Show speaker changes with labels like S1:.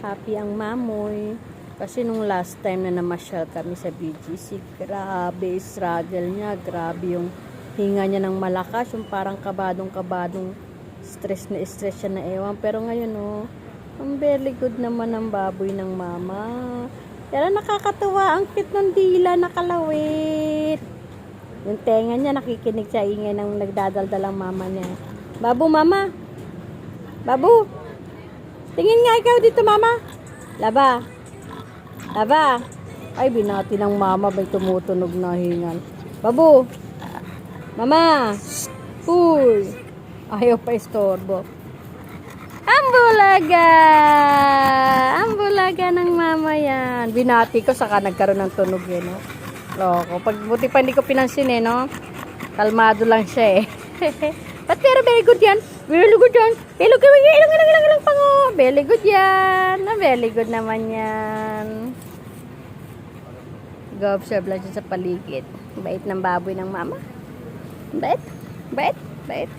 S1: Happy ang mamoy. Kasi nung last time na namasyal kami sa BGC, grabe struggle niya. Grabe yung hinga niya ng malakas. Yung parang kabadong-kabadong stress na stress siya na ewan. Pero ngayon, oh, ang very good naman ang baboy ng mama. Pero nakakatuwa. Ang cute ng dila, nakalawit. Yung tenga niya nakikinig sa ingay ng nagdadaldal ang mama niya. Babu, mama. Babu. Tingin nga ikaw dito, mama. Laba. Laba. Ay, binati ng mama. May tumutunog na hingal. Babu. Mama. Uy. Ayaw pa istorbo. Ang bulaga! Ang bulaga ng mama yan. Binati ko, saka nagkaroon ng tunog yun, no? Loko. Pag buti pa hindi ko pinansin, eh, no? Kalmado lang siya, eh. But pero very good yan. Very good yan. Very good yan. Ilang, ilang, ilang, ilang pango. Very good yan. Very good naman yan. Go-observe lang siya sa paligid. Bait ng baboy ng mama. Bait. Bait. Bait.